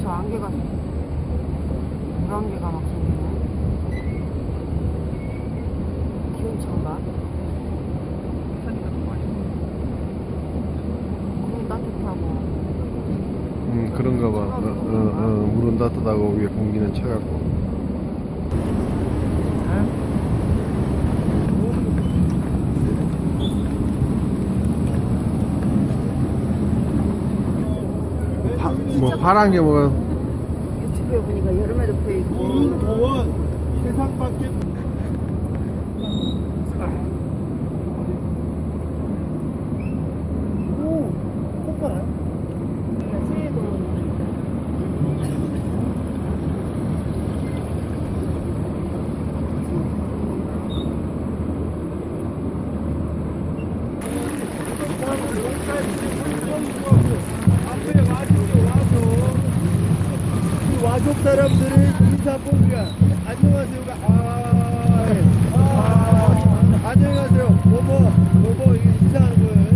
여기서 안개가 물안개가 막 생기네 기온 차인가? 물은 따뜻하고 음 그런가 봐. 어, 어, 어, 물은 따뜻하고 위에 공기는 차갑고. 파, 뭐 파란 게 뭐가 유튜브에 보니까 여름에도 펴있고. 더워 세상 밖에 한국 사람들을 인사 뽑기가 안녕하세요가 아, 예. 아, 안녕하세요. 뭐뭐 뭐뭐 이게 인사하는 거예요?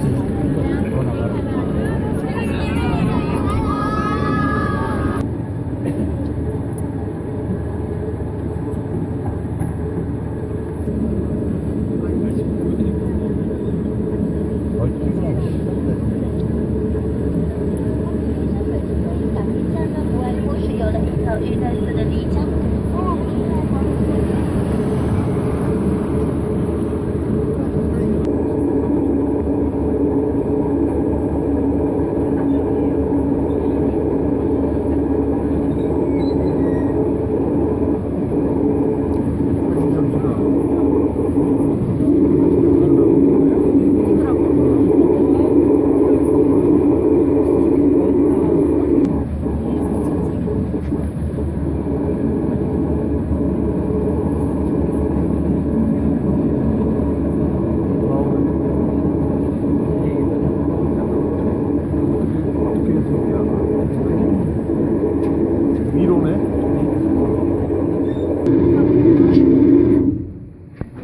possible.